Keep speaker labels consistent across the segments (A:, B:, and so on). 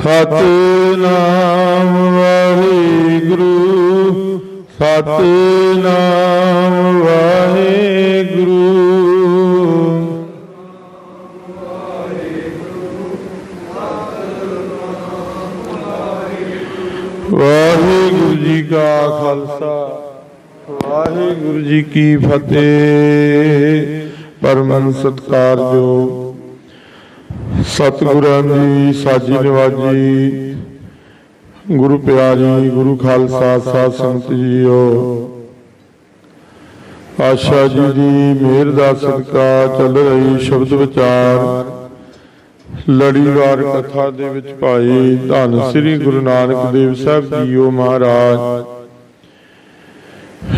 A: ਸਤਨਾਮ ਵਾਹਿਗੁਰੂ ਸਤਨਾਮ ਵਾਹਿਗੁਰੂ। ਵਾਹਿਗੁਰੂ ਜੀ ਕਾ ਖਾਲਸਾ ਵਾਹਿਗੁਰੂ ਜੀ ਕੀ ਫਤਿਹ। ਪਰਮਨ ਸਤਕਾਰਯੋਗ। ਸਤਿਗੁਰਾਂ ਦੀ ਸਾਜੀ ਨਿਵਾਜੀ, ਗੁਰੂ ਪਿਆਰੀ, ਗੁਰੂ ਖਾਲਸਾ, ਸਾਧ ਸੰਗਤ ਜੀਓ। ਆਸ਼ਾ ਜੀ ਦੀ ਮਿਹਰ ਦਾ ਸਦਕਾ ਚੱਲ ਰਹੀ ਸ਼ਬਦ ਵਿਚਾਰ ਲੜੀਵਾਰ ਕਥਾ ਦੇ ਵਿੱਚ ਭਾਈ ਧੰਨ ਸ੍ਰੀ ਗੁਰੂ ਨਾਨਕ ਦੇਵ ਸਾਹਿਬ ਜੀਓ ਮਹਾਰਾਜ।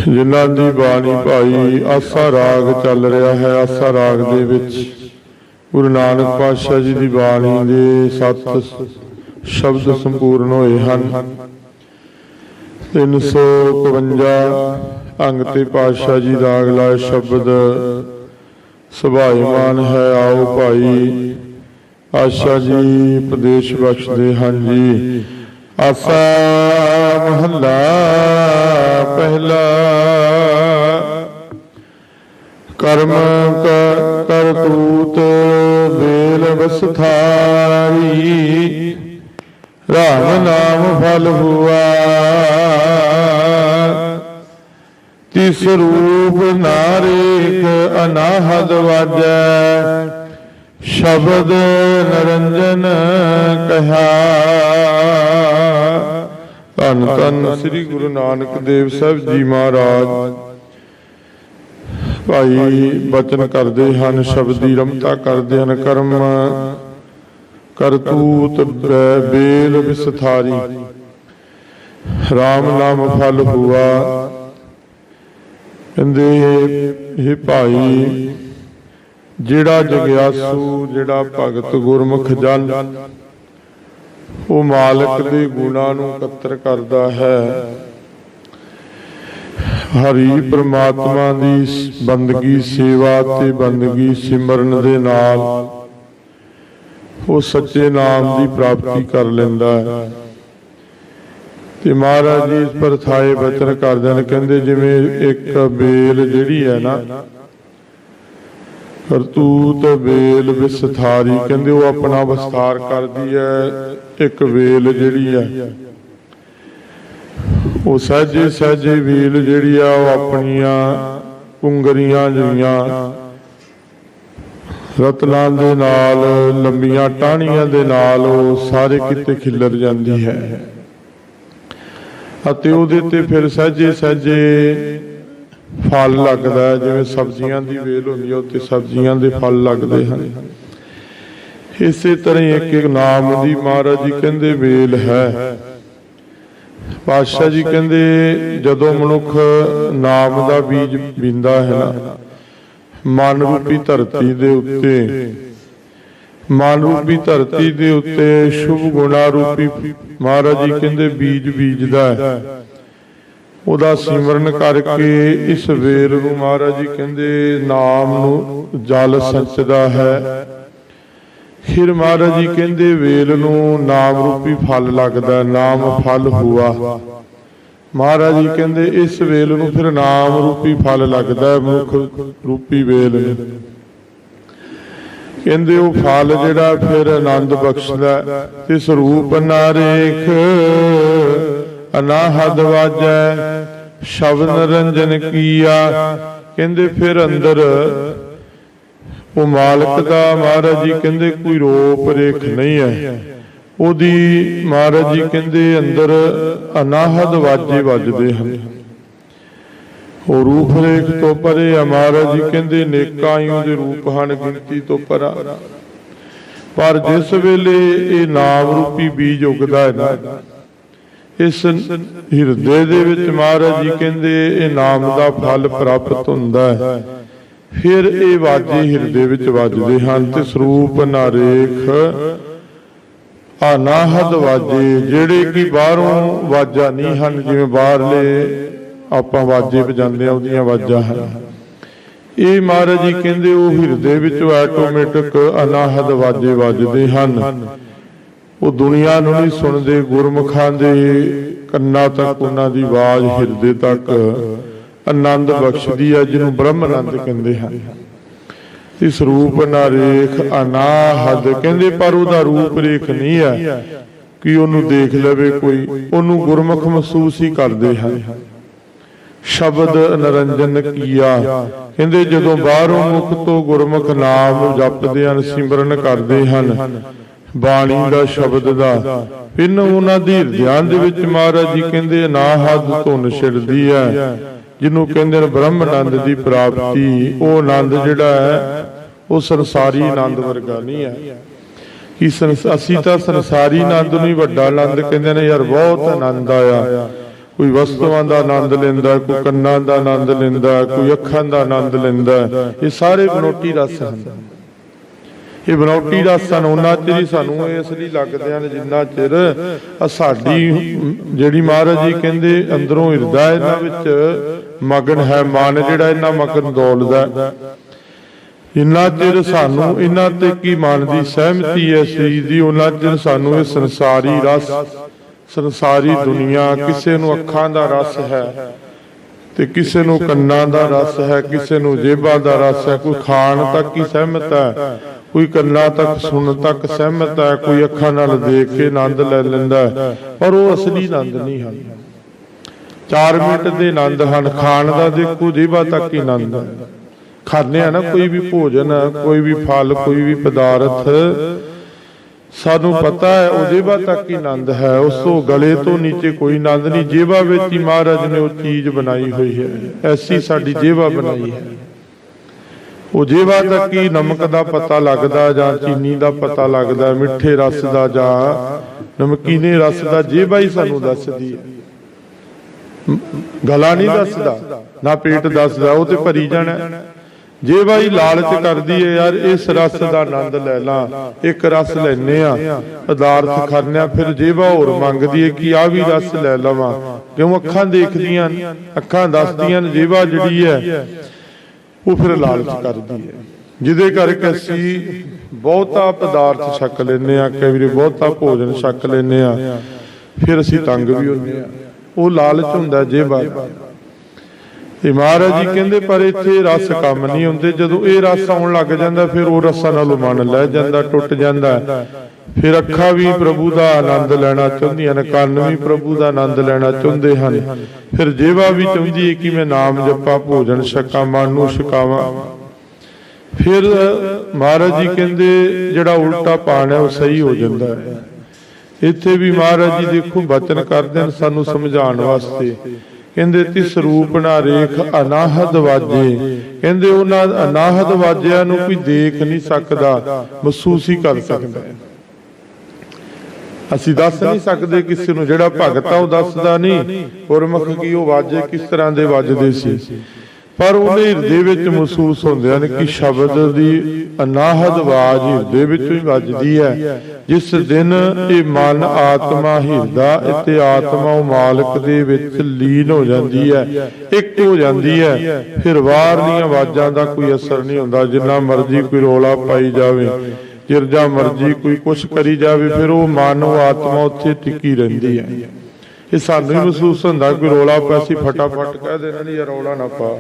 A: ਜਿਨ੍ਹਾਂ ਦੀ ਬਾਣੀ ਭਾਈ ਆਸਾ ਰਾਗ ਚੱਲ ਰਿਹਾ ਹੈ, ਆਸਾ ਰਾਗ ਦੇ ਵਿੱਚ ਗੁਰੂ ਨਾਨਕ ਪਾਤਸ਼ਾਹ ਜੀ ਦੀ ਬਾਣੀ ਦੇ ਸੱਤ ਸ਼ਬਦ ਸੰਪੂਰਨ ਹੋਏ ਹਨ। 351 ਅੰਗ ਤੇ ਪਾਤਸ਼ਾਹ ਜੀ ਦਾ ਅਗਲਾ ਸ਼ਬਦ, ਸੁਭਾਈਮਾਨ ਹੈ ਆਓ ਭਾਈ। ਆਸ਼ਾ ਜੀ ਪ੍ਰਦੇਸ਼ ਬਖਸ਼ਦੇ ਹਨ ਜੀ। ਆਸਾ ਮਹੱਲਾ ਪਹਿਲਾ, ਕਰਮ ਕ- ਕਰਤੂਤ ਵੇਲ ਵਸਥਾਰੀ। ਰਾਮ ਨਾਮ ਫਲ ਹੁਆ। ਤਿਸ ਰੂਪ ਨਾਰੇਕ ਅਨਾਹਦ ਵਾਜੈ। ਸ਼ਬਦ ਨਰੰਜਨ ਕਹਾ। ਧੰਨ ਧੰਨ ਸ੍ਰੀ ਗੁਰੂ ਨਾਨਕ ਦੇਵ ਸਾਹਿਬ ਜੀ ਮਹਾਰਾਜ। ਭਾਈ ਬਚਨ ਕਰਦੇ ਹਨ, ਸ਼ਬਦੀ ਰਮਤਾ ਕਰਦੇ ਹਨ, ਕਰਮ ਕਰਤੂਤ ਬੇਲ ਵਿਸਥਾਰੀ। RAM ਨਾਮ ਫਲ ਹੁਆ। ਕਹਿੰਦੇ ਇਹ ਭਾਈ, ਜਿਹੜਾ ਜਗਿਆਸੂ, ਜਿਹੜਾ ਭਗਤ ਗੁਰਮੁਖ ਜਨ ਉਹ ਮਾਲਕ ਦੇ ਗੁਣਾਂ ਨੂੰ ਇਕੱਤਰ ਕਰਦਾ ਹੈ। ਹਰੀ ਪ੍ਰਮਾਤਮਾ ਦੀ ਬੰਦਗੀ, ਸੇਵਾ ਤੇ ਬੰਦਗੀ ਸਿਮਰਨ ਦੇ ਨਾਲ ਉਹ ਸੱਚੇ ਨਾਮ ਦੀ ਪ੍ਰਾਪਤੀ ਕਰ ਲੈਂਦਾ ਹੈ। ਤੇ ਮਹਾਰਾਜ ਜੀ ਇਸ ਪਰ ਥਾਏ ਬਚਨ ਕਰਦੇ ਨੇ ਕਹਿੰਦੇ ਜਿਵੇਂ ਇੱਕ ਬੇਲ ਜਿਹੜੀ ਹੈ ਨਾ, ਕਰਤੂਤ ਵੇਲ ਵਿਸਥਾਰੀ, ਕਹਿੰਦੇ ਉਹ ਆਪਣਾ ਵਿਸਥਾਰ ਕਰਦੀ ਹੈ, ਇੱਕ ਵੇਲ ਜਿਹੜੀ ਹੈ। ਉਹ ਸਹਜੇ ਸਹਜੇ ਵੇਲ ਜਿਹੜੀ ਆ ਉਹ ਆਪਣੀਆਂ ਉਂਗਰੀਆਂ ਜਿਹੜੀਆਂ ਰਤਨਾਂ ਦੇ ਨਾਲ, ਲੰਬੀਆਂ ਟਾਹਣੀਆਂ ਦੇ ਨਾਲ ਉਹ ਸਾਰੇ ਕਿਤੇ ਖਿੱਲਰ ਜਾਂਦੀ ਹੈ। ਅਤੇ ਉਹਦੇ ਤੇ ਫਿਰ ਸਹਜੇ ਸਹਜੇ ਫਲ ਲੱਗਦਾ ਜਿਵੇਂ ਸਬਜ਼ੀਆਂ ਦੀ ਵੇਲ ਹੁੰਦੀ ਹੈ, ਉੱਤੇ ਸਬਜ਼ੀਆਂ ਦੇ ਫਲ ਲੱਗਦੇ ਹਨ। ਇਸੇ ਤਰ੍ਹਾਂ ਹੀ ਇੱਕ ਇੱਕ ਨਾਮ ਦੀ ਮਹਾਰਾਜ ਜੀ ਕਹਿੰਦੇ, ਵੇਲ ਹੈ। ਪਾਤਸ਼ਾਹ ਜੀ ਕਹਿੰਦੇ ਜਦੋਂ ਮਨੁੱਖ ਨਾਮ ਦਾ ਬੀਜ ਬਿੰਦਾ ਹੈ ਨਾ ਮਨ ਰੂਪੀ ਧਰਤੀ ਦੇ ਉੱਤੇ। ਮਨ ਰੂਪੀ ਧਰਤੀ ਦੇ ਉੱਤੇ ਸ਼ੁਭ ਗੁਣਾ ਰੂਪੀ ਮਹਾਰਾਜ ਜੀ ਕਹਿੰਦੇ ਬੀਜ ਬੀਜਦਾ ਹੈ। ਉਹਦਾ ਸਿਮਰਨ ਕਰਕੇ ਇਸ ਵੇਰ ਨੂੰ ਮਹਾਰਾਜ ਜੀ ਕਹਿੰਦੇ ਨਾਮ ਨੂੰ ਜਲ ਸੰਚਦਾ ਹੈ। ਫਿਰ ਮਹਾਰਾਜ ਜੀ ਕਹਿੰਦੇ ਵੇਲ ਨੂੰ ਨਾਮ ਰੂਪੀ ਫਲ ਲੱਗਦਾ ਨਾਮ ਫਲ ਹੁਆ। ਮਹਾਰਾਜ ਜੀ ਕਹਿੰਦੇ ਇਸ ਵੇਲ ਨੂੰ ਫਿਰ ਨਾਮ ਰੂਪੀ ਫਲ ਲੱਗਦਾ ਮੁਖ ਰੂਪੀ ਵੇਲ ਕਹਿੰਦੇ ਉਹ ਫਲ ਜਿਹੜਾ ਫਿਰ ਆਨੰਦ ਬਖਸ਼ਦਾ ਹੈ, ਤੇ ਸਰੂਪ ਨਾਰੇਖ ਅਨਾਹਦ ਵਾਜੈ ਸ਼ਬਦ ਨਰੰਜਨ ਕੀਆ। ਕਹਿੰਦੇ ਫਿਰ ਅੰਦਰ ਉਹ ਮਾਲਕ ਦਾ ਮਹਾਰਾਜ ਜੀ ਕਹਿੰਦੇ ਕੋਈ ਰੂਪ ਰੇਖ ਨਹੀਂ ਹੈ। ਉਹਦੀ ਮਹਾਰਾਜ ਜੀ ਕਹਿੰਦੇ ਅੰਦਰ ਅਨਾਹਦ ਵਾਜੇ ਵੱਜਦੇ ਹਨ। ਉਹ ਰੂਪ ਰੇਖ ਤੋਂ ਪਰੇ ਆ। ਮਹਾਰਾਜ ਜੀ ਕਹਿੰਦੇ ਨੇਕਾਂ ਹੀ ਉਹਦੇ ਰੂਪ ਹਨ ਗਿਣਤੀ ਤੋਂ ਪਰਾ। ਪਰ। ਜਿਸ ਵੇਲੇ ਇਹ ਨਾਮ ਰੂਪੀ ਬੀਜ ਉਗਦਾ ਹੈ ਨਾ ਇਸ ਹਿਰਦੇ ਦੇ ਵਿੱਚ ਮਹਾਰਾਜ ਜੀ ਕਹਿੰਦੇ ਇਹ ਨਾਮ ਦਾ ਫਲ ਪ੍ਰਾਪਤ ਹੁੰਦਾ ਹੈ। ਫਿਰ ਇਹ ਵਾਜੇ ਹਿਰਦੇ ਵਿੱਚ ਵੱਜਦੇ ਹਨ ਤੇ ਸਰੂਪ ਨਾਰੇਖ ਅਨਾਹਦ ਵਾਜੇ, ਜਿਹੜੇ ਕਿ ਬਾਹਰੋਂ ਵਾਜਾ ਨਹੀਂ ਹਨ, ਜਿਵੇਂ ਬਾਹਰਲੇ ਆਪਾਂ ਵਾਜੇ ਵਜਾਉਂਦੇ ਆ ਉਹਦੀਆਂ ਵਾਜਾਂ ਹਨ। ਇਹ ਮਹਾਰਾਜ ਜੀ ਕਹਿੰਦੇ ਉਹ ਹਿਰਦੇ ਵਿੱਚ ਆਟੋਮੈਟਿਕ ਅਨਾਹਦ ਵਾਜੇ ਵੱਜਦੇ ਹਨ। ਉਹ ਦੁਨੀਆ ਨੂੰ ਨਹੀਂ ਸੁਣਦੇ, ਗੁਰਮੁਖਾਂ ਦੇ ਕੰਨਾਂ ਤੱਕ ਉਹਨਾਂ ਦੀ ਆਵਾਜ਼ ਹਿਰਦੇ ਤੱਕ ਆਨੰਦ ਬਖਸ਼ਦੀ ਹੈ ਜਿਹਨੂੰ ਬ੍ਰਹਮ ਆਨੰਦ ਕਹਿੰਦੇ ਹਨ ਇਸ ਰੂਪ ਨਾ ਰੇਖ ਅਨਾਹਦ। ਕਹਿੰਦੇ ਪਰ ਉਹਦਾ ਰੂਪ ਰੇਖ ਨਹੀਂ ਹੈ ਕਿ ਉਹਨੂੰ ਦੇਖ ਲਵੇ ਕੋਈ। ਉਹਨੂੰ ਗੁਰਮੁਖ ਮਹਿਸੂਸ ਹੀ ਕਰਦੇ ਹਨ ਸ਼ਬਦ ਨਰੰਜਨ ਕੀਆ। ਕਹਿੰਦੇ ਜਦੋਂ ਬਾਹਰੋਂ ਮੁਖ ਤੋਂ ਗੁਰਮੁਖ ਨਾਮ ਜਪਦੇ ਹਨ ਸਿਮਰਨ ਕਰਦੇ ਹਨ। ਬਾਣੀ ਦਾ ਸ਼ਬਦ ਦਾ। ਪਿੰਨ ਉਹਨਾਂ ਦੀ ਹਿਰਦਿਆਂ ਦੇ ਵਿੱਚ ਮਹਾਰਾਜ ਜੀ ਕਹਿੰਦੇ ਅਨਾਹਦ ਧੁਨ ਛਿੜਦੀ ਹੈ। ਜਿਹਨੂੰ ਕਹਿੰਦੇ ਨੇ ਬ੍ਰਹਮ ਆਨੰਦ ਦੀ ਪ੍ਰਾਪਤੀ ਉਹ ਆਨੰਦ ਜਿਹੜਾ ਹੈ ਉਹ ਸੰਸਾਰੀ ਆਨੰਦ ਵਰਗਾ ਨਹੀਂ ਹੈ। ਕਿ ਅਸੀਂ ਤਾਂ ਸੰਸਾਰੀ ਆਨੰਦ ਨੂੰ ਹੀ ਵੱਡਾ ਆਨੰਦ ਕਹਿੰਦੇ ਨੇ ਯਾਰ ਬਹੁਤ ਆਨੰਦ ਆਇਆ। ਕੋਈ ਵਸਤੂਆਂ ਦਾ ਆਨੰਦ ਲੈਂਦਾ ਕੋਈ ਕੰਨਾਂ ਦਾ ਆਨੰਦ ਲੈਂਦਾ ਕੋਈ ਅੱਖਾਂ ਦਾ ਆਨੰਦ ਲੈਂਦਾ। ਇਹ ਸਾਰੇ ਬਨੋਟੀ ਰਸ ਹਨ। ਇਹ ਬਨੌਟੀ ਦਾ ਸਨ, ਉਹਨਾਂ ਚਿਰ ਹੀ ਸਾਨੂੰ ਇਹ ਇਸ ਲੱਗਦੇ ਹਨ ਜਿੰਨਾ ਚਿਰ ਸਾਡੀ ਜਿਹੜੀ ਮਹਾਰਾਜ ਜੀ ਕਹਿੰਦੇ ਅੰਦਰੋਂ ਹਿਰਦਾ ਇਹਨਾਂ ਵਿੱਚ ਮਗਨ ਹੈ, ਮਨ ਜਿਹੜਾ ਇਹਨਾਂ ਮਗਨ ਦੌਲਦਾ ਹੈ। ਚਿਰ ਸਾਨੂੰ ਇਹਨਾਂ ਤੇ ਕੀ ਮਨ ਦੀ ਸਹਿਮਤੀ ਹੈ ਸਰੀਰ ਦੀ ਉਹਨਾਂ ਚਿਰ ਸਾਨੂੰ ਇਹ ਸੰਸਾਰੀ ਰਸ, ਸੰਸਾਰੀ ਦੁਨੀਆ ਕਿਸੇ ਨੂੰ ਅੱਖਾਂ ਦਾ ਰਸ ਹੈ ਤੇ ਕਿਸੇ ਨੂੰ ਕੰਨਾਂ ਦਾ ਰਸ ਹੈ, ਕਿਸੇ ਨੂੰ ਜੇਬਾਂ ਦਾ ਰਸ ਹੈ, ਕੋਈ ਖਾਣ ਤੱਕ ਹੀ ਸਹਿਮਤ ਹੈ ਕੋਈ ਕੰਨਾਂ ਤੱਕ, ਸੁਣਨ ਤੱਕ ਸਹਿਮਤ ਹੈ, ਕੋਈ ਅੱਖਾਂ ਨਾਲ ਦੇਖ ਕੇ ਆਨੰਦ ਲੈ ਲੈਂਦਾ ਹੈ, ਪਰ ਉਹ ਅਸਲੀ ਆਨੰਦ ਨਹੀਂ ਹਨ। 4 ਮਿੰਟ ਦੇ ਆਨੰਦ ਹਨ, ਖਾਣ ਦਾ ਦੇਖੋ, ਜੇਬਾਂ ਤੱਕ ਹੀ ਆਨੰਦ ਹੈ ਖਾਣੇ ਆ ਨਾ, ਕੋਈ ਵੀ ਭੋਜਨ, ਕੋਈ ਵੀ ਫਲ, ਕੋਈ ਵੀ ਪਦਾਰਥ, ਸਾਨੂੰ ਪਤਾ ਹੈ, ਉਹ ਜੇਬਾਂ ਤੱਕ ਹੀ ਆਨੰਦ ਹੈ। ਉਸ ਤੋਂ ਗਲੇ ਤੋਂ ਨੀਚੇ ਕੋਈ ਆਨੰਦ ਨਹੀਂ। ਜੇਬਾਂ ਵਿੱਚ ਹੀ ਮਹਾਰਾਜ ਨੇ ਉਹ ਚੀਜ਼ ਬਣਾਈ ਹੋਈ ਹੈ। ਐਸੀ ਸਾਡੀ ਜੇਬਾਂ ਬਣਾਈ ਹੈ। ਉਹ ਜੇਬਾਂ ਤੱਕ ਹੀ ਨਮਕ ਦਾ ਪਤਾ ਲੱਗਦਾ ਜਾਂ ਚੀਨੀ ਦਾ ਪਤਾ ਲੱਗਦਾ ਮਿੱਠੇ ਰਸ ਦਾ ਜਾਂ ਨਮਕੀਨੇ ਰਸ ਦਾ ਜੇਬਾਂ ਹੀ ਸਾਨੂੰ ਦੱਸਦੀ ਹੈ। ਗਲਾ ਨਹੀਂ ਦੱਸਦਾ ਨਾ ਪੇਟ ਦੱਸਦਾ ਉਹ ਤੇ ਭਰੀ ਜਾਣਾ। ਜੇ ਬਾਈ ਲਾਲਚ ਕਰਦੀ ਏ ਯਾਰ ਇਸ ਰਸ ਦਾ ਆਨੰਦ ਲੈ ਲਾਂ ਇੱਕ ਰਸ ਲੈਨੇ ਆ ਪਦਾਰਥ ਖਾਂਦੇ ਆ ਫਿਰ ਜੇਵਾ ਹੋਰ ਮੰਗਦੀ ਏ ਕਿ ਆ ਵੀ ਰਸ ਲੈ ਲਵਾਂ। ਕਿਉਂ ਅੱਖਾਂ ਦੇਖਦੀਆਂ ਅੱਖਾਂ ਦੱਸਦੀਆਂ ਜੇਵਾ ਜਿਹੜੀ ਹੈ। ਉਹ ਫਿਰ ਲਾਲਚ ਕਰਦੀ ਹੈ। ਜਿਹਦੇ ਕਰਕੇ ਅਸੀਂ ਬਹੁਤਾ ਪਦਾਰਥ ਛਕ ਲੈਨੇ ਆ ਕਈ ਵਾਰੀ ਬਹੁਤਾ ਭੋਜਨ ਛਕ ਲੈਨੇ ਆ ਫਿਰ ਅਸੀਂ ਤੰਗ ਵੀ ਹੁੰਦੇ ਆ ਉਹ ਲਾਲਚ ਹੁੰਦਾ ਜੇਬਾ ਦਾ ਤੇ ਮਹਾਰਾਜ ਜੀ ਕਹਿੰਦੇ, ਪਰ ਇੱਥੇ ਰਸ ਕੰਮ ਨਹੀਂ ਹੁੰਦੇ। ਜਦੋਂ ਇਹ ਰਸ ਆਉਣ ਲੱਗ ਜਾਂਦਾ, ਫਿਰ ਉਹ ਰਸਾਂ ਨਾਲੋਂ ਮਨ ਲੈ ਜਾਂਦਾ, ਟੁੱਟ ਜਾਂਦਾ। ਫਿਰ ਅੱਖਾਂ ਵੀ ਪ੍ਰਭੂ ਦਾ ਆਨੰਦ ਲੈਣਾ ਚਾਹੁੰਦੀਆਂ ਨੇ, ਕੰਨ ਵੀ ਪ੍ਰਭੂ ਦਾ ਆਨੰਦ ਲੈਣਾ ਚਾਹੁੰਦੇ ਹਨ। ਫਿਰ ਜੇਵਾ ਵੀ ਚਾਹੁੰਦੀ ਹੈ ਕਿ ਮੈਂ ਨਾਮ ਜਪਾਂ, ਭੋਜਨ ਛਕਾਂ ਮਨ ਨੂੰ ਛਕਾਵਾਂ। ਫਿਰ ਮਹਾਰਾਜ ਜੀ ਕਹਿੰਦੇ, ਜਿਹੜਾ ਉਲਟਾ ਪਾਣ ਹੈ, ਉਹ ਸਹੀ ਹੋ ਜਾਂਦਾ ਹੈ। ਇੱਥੇ ਵੀ ਮਹਾਰਾਜ ਜੀ ਦੇਖੋ, ਬਚਨ ਕਰਦੇ ਨੇ ਸਾਨੂੰ ਸਮਝਾਉਣ ਵਾਸਤੇ। ਕਹਿੰਦੇ, ਤਿਸ ਰੂਪ ਨਾ ਰੇਖ ਅਨਾਹਦ ਵਾਜੇ। ਕਹਿੰਦੇ, ਉਹਨਾਂ ਅਨਾਹਦ ਵਾਜਿਆਂ ਨੂੰ ਕੋਈ ਦੇਖ ਨਹੀਂ ਸਕਦਾ, ਮਹਿਸੂਸ ਹੀ ਕਰ ਸਕਦਾ ਹੈ। ਅਸੀਂ ਦੱਸ ਨਹੀਂ ਸਕਦੇ ਕਿਸੇ ਨੂੰ ਜਿਹੜਾ ਭਗਤ ਆ ਉਹ ਦੱਸਦਾ ਨਹੀਂ। ਗੁਰਮੁਖ ਕੀ ਉਹ ਵਾਜੇ ਕਿਸ ਤਰ੍ਹਾਂ ਦੇ ਵੱਜਦੇ ਸੀ। ਪਰ ਉਹਦੇ ਹਿਰਦੇ ਵਿੱਚ ਮਹਿਸੂਸ ਹੁੰਦੇ ਹਨ ਕਿ ਸ਼ਬਦ ਦੀ ਅਨਾਹਦ ਆਵਾਜ਼ ਹਿਰਦੇ ਵਿੱਚੋਂ ਹੀ ਵੱਜਦੀ ਹੈ। ਜਿਸ ਦਿਨ ਇਹ ਮਨ ਆਤਮਾ ਹਿਰਦਾ ਅਤੇ ਆਤਮਾ ਉਹ ਮਾਲਕ ਦੇ ਵਿੱਚ ਲੀਨ ਹੋ ਜਾਂਦੀ ਹੈ। ਇੱਕ ਹੋ ਜਾਂਦੀ ਹੈ। ਫਿਰ ਬਾਹਰ ਦੀਆਂ ਆਵਾਜ਼ਾਂ ਦਾ ਕੋਈ ਅਸਰ ਨਹੀਂ ਹੁੰਦਾ ਜਿੰਨਾ ਮਰਜ਼ੀ ਕੋਈ ਰੋਲਾ ਪਾਈ ਜਾਵੇ। ਜਿਰਜਾ ਮਰਜ਼ੀ ਕੋਈ ਕੁਛ ਕਰੀ ਜਾਵੇ, ਫਿਰ ਉਹ ਮਨ ਆਤਮਾ ਉੱਥੇ ਟਿੱਕੀ ਰਹਿੰਦੀ ਹੈ। ਇਹ ਸਾਨੂੰ ਹੀ ਮਹਿਸੂਸ ਹੁੰਦਾ ਕੋਈ ਰੋਲਾ ਪੈਸੀ ਫਟਾਫਟ ਕਹਿ ਦੇਣਾ ਨਹੀਂ ਯਾਰ ਰੋਲਾ ਨਾ ਪਾ।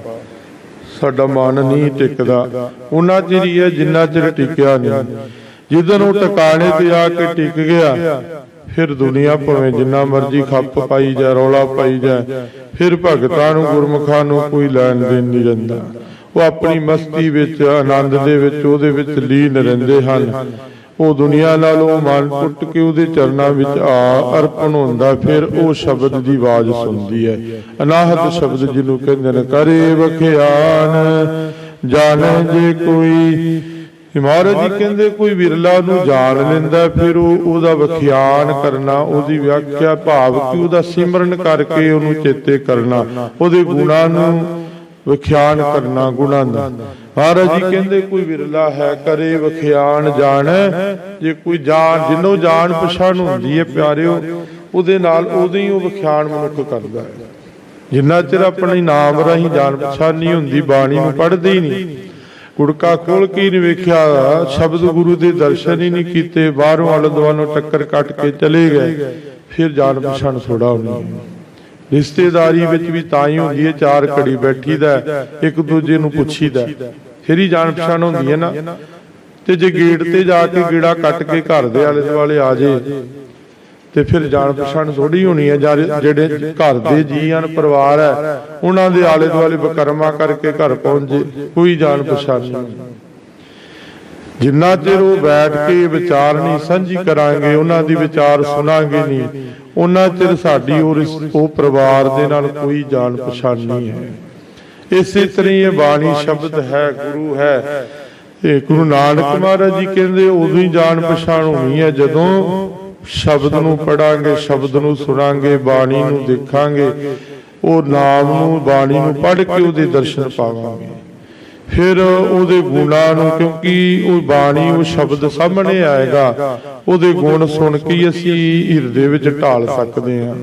A: ਸਾਡਾ ਮਨ ਨਹੀਂ ਟਿਕਦਾ। ਉਹਨਾਂ ਚਿਰ ਹੀ ਹੈ ਜਿੰਨਾ ਚਿਰ ਟਿਕਿਆ ਨਹੀਂ। ਜਿੱਦਨ ਉਹ ਟਿਕਾਣੇ ਤੇ ਆ ਕੇ ਟਿਕ ਗਿਆ, ਫਿਰ ਦੁਨੀਆ ਭਾਵੇਂ ਜਿੰਨਾ ਮਰਜ਼ੀ ਖੱਪ ਪਾਈ ਜਾ ਰੌਲਾ ਪਾਈ ਜਾ ਫਿਰ ਭਗਤਾਂ ਨੂੰ, ਗੁਰਮੁਖਾਂ ਨੂੰ ਕੋਈ ਲੈਣ ਦੇਣ ਨਹੀਂ ਰਹਿੰਦਾ। ਉਹ ਆਪਣੀ ਮਸਤੀ ਵਿੱਚ, ਆਨੰਦ ਦੇ ਵਿੱਚ, ਉਹਦੇ ਵਿੱਚ ਲੀਨ ਰਹਿੰਦੇ ਹਨ। ਉਹ ਦੁਨੀਆ ਨਾਲੋਂ ਮਨ ਟੁੱਟ ਕੇ ਉਹਦੇ ਚਰਨਾਂ ਵਿੱਚ ਆ ਅਰਪਣ ਹੁੰਦਾ, ਫਿਰ ਉਹ ਸ਼ਬਦ ਦੀ ਆਵਾਜ਼ ਸੁਣਦੀ ਹੈ। ਅਨਾਹਤ ਸ਼ਬਦ ਜਿਹਨੂੰ ਕਹਿੰਦੇ ਨੇ, ਕਰੇ ਵਖਿਆਨ, ਜਾਣੇ ਜੇ ਕੋਈ। ਮਹਾਰਾਜ ਜੀ ਕਹਿੰਦੇ, ਕੋਈ ਵਿਰਲਾ ਨੂੰ ਜਾਣ ਲੈਂਦਾ, ਫਿਰ ਉਹ ਉਹਦਾ ਵਿਖਿਆਨ ਕਰਨਾ, ਉਹਦੀ ਵਿਆਖਿਆ ਭਾਵ ਕਿ ਉਹਦਾ ਸਿਮਰਨ ਕਰਕੇ ਉਹਨੂੰ ਚੇਤੇ ਕਰਨਾ, ਉਹਦੇ ਗੁਣਾਂ ਨੂੰ ਵਿਖਿਆਨ ਕਰਨਾ ਗੁਣਾਂ ਦਾ। ਮਹਾਰਾਜ ਜੀ ਕਹਿੰਦੇ, ਕੋਈ ਵਿਰਲਾ ਹੈ, ਕਰੇ ਵਿਖਿਆਨ ਜਾਣੈ। ਜੇ ਕੋਈ ਜਾਣ, ਜਿੰਨੋਂ ਜਾਣ ਪਛਾਣ ਹੁੰਦੀ ਹੈ ਪਿਆਰਿਓ, ਉਹਦੇ ਨਾਲ ਉਹਦੇ ਹੀ ਉਹ ਵਿਖਿਆਨ ਮਨੁੱਖ ਕਰਦਾ ਹੈ। ਜਿੰਨਾ ਚਿਰ ਆਪਣੇ ਨਾਮ ਰਾਹੀਂ ਜਾਣ ਪਛਾਣ ਨਹੀਂ ਹੁੰਦੀ, ਬਾਣੀ ਨੂੰ ਪੜ੍ਹਦੇ ਹੀ ਨਹੀਂ। ਗੁੜਕਾ ਖੋਲ ਕੇ ਹੀ ਨਹੀਂ ਵੇਖਿਆ, ਸ਼ਬਦ ਗੁਰੂ ਦੇ ਦਰਸ਼ਨ ਹੀ ਨਹੀਂ ਕੀਤੇ, ਬਾਹਰੋਂ ਆਲੇ ਦੁਆਲੋਂ ਟੱਕਰ ਕੱਟ ਕੇ ਚਲੇ ਗਏ। ਫਿਰ ਜਾਣ ਪਛਾਣ ਥੋੜਾ ਹੋਣੀ ਰਿਸ਼ਤੇਦਾਰੀ ਵਿੱਚ ਵੀ ਤਾਂ ਹੀ ਹੁੰਦੀ ਹੈ, ਚਾਰ ਘੜੀ ਬੈਠੀਦਾ ਇੱਕ ਦੂਜੇ ਨੂੰ ਪੁੱਛੀਦਾ। ਹੈ। ਫਿਰ ਹੀ ਜਾਣ ਪਛਾਣ ਹੁੰਦੀ ਹੈ ਨਾ। ਤੇ ਜੇ ਗੇਟ ਤੇ ਜਾ ਕੇ ਗੇੜਾ ਕੱਟ ਕੇ ਘਰ ਦੇ ਆਲੇ ਦੁਆਲੇ ਆ ਜੇ, ਤੇ ਫਿਰ ਜਾਣ ਪਛਾਣ ਥੋੜੀ ਹੋਣੀ ਹੈ। ਜਿਹੜੇ ਘਰ ਦੇ ਜੀ ਹਨ ਪਰਿਵਾਰ ਹੈ, ਉਹਨਾਂ ਦੇ ਆਲੇ ਦੁਆਲੇ ਬਕਰਮਾ ਕਰਕੇ ਘਰ ਪਹੁੰਚੇ ਕੋਈ ਜਾਣ ਪਛਾਣ ਨਹੀਂ। ਜਿੰਨਾ ਚਿਰ ਉਹ ਬੈਠ ਕੇ ਵਿਚਾਰ ਨਹੀਂ ਸਾਂਝੀ ਕਰਾਂਗੇ, ਉਹਨਾਂ ਦੀ ਵਿਚਾਰ ਸੁਣਾਂਗੇ ਨਹੀਂ। ਉਹਨਾਂ ਚਿਰ ਸਾਡੀ ਉਹ ਪਰਿਵਾਰ ਦੇ ਨਾਲ ਕੋਈ ਜਾਣ ਪਛਾਣ ਨਹੀਂ ਹੈ। ਇਸੇ ਤਰ੍ਹਾਂ ਇਹ ਬਾਣੀ ਸ਼ਬਦ ਹੈ ਗੁਰੂ ਹੈ। ਇਹ ਗੁਰੂ ਨਾਨਕ ਮਹਾਰਾਜ ਜੀ ਕਹਿੰਦੇ ਉਦੋਂ ਹੀ ਜਾਣ ਪਛਾਣ ਹੋਣੀ ਹੈ। ਜਦੋਂ ਸ਼ਬਦ ਨੂੰ ਪੜਾਂਗੇ ਸ਼ਬਦ ਨੂੰ ਸੁਣਾਂਗੇ ਬਾਣੀ ਨੂੰ ਦੇਖਾਂਗੇ ਉਹ ਨਾਮ ਨੂੰ ਬਾਣੀ ਨੂੰ ਪੜ੍ਹ ਕੇ ਉਹਦੇ ਦਰਸ਼ਨ ਪਾਵਾਂਗੇ। ਫਿਰ ਉਹਦੇ ਗੁਣਾਂ ਨੂੰ ਕਿਉਂਕਿ ਉਹ ਬਾਣੀ, ਉਹ ਸ਼ਬਦ ਸਾਹਮਣੇ ਆਏਗਾ, ਉਹਦੇ ਗੁਣ ਸੁਣ ਕੇ ਅਸੀਂ ਹਿਰਦੇ ਵਿੱਚ ਢਾਲ ਸਕਦੇ ਹਾਂ।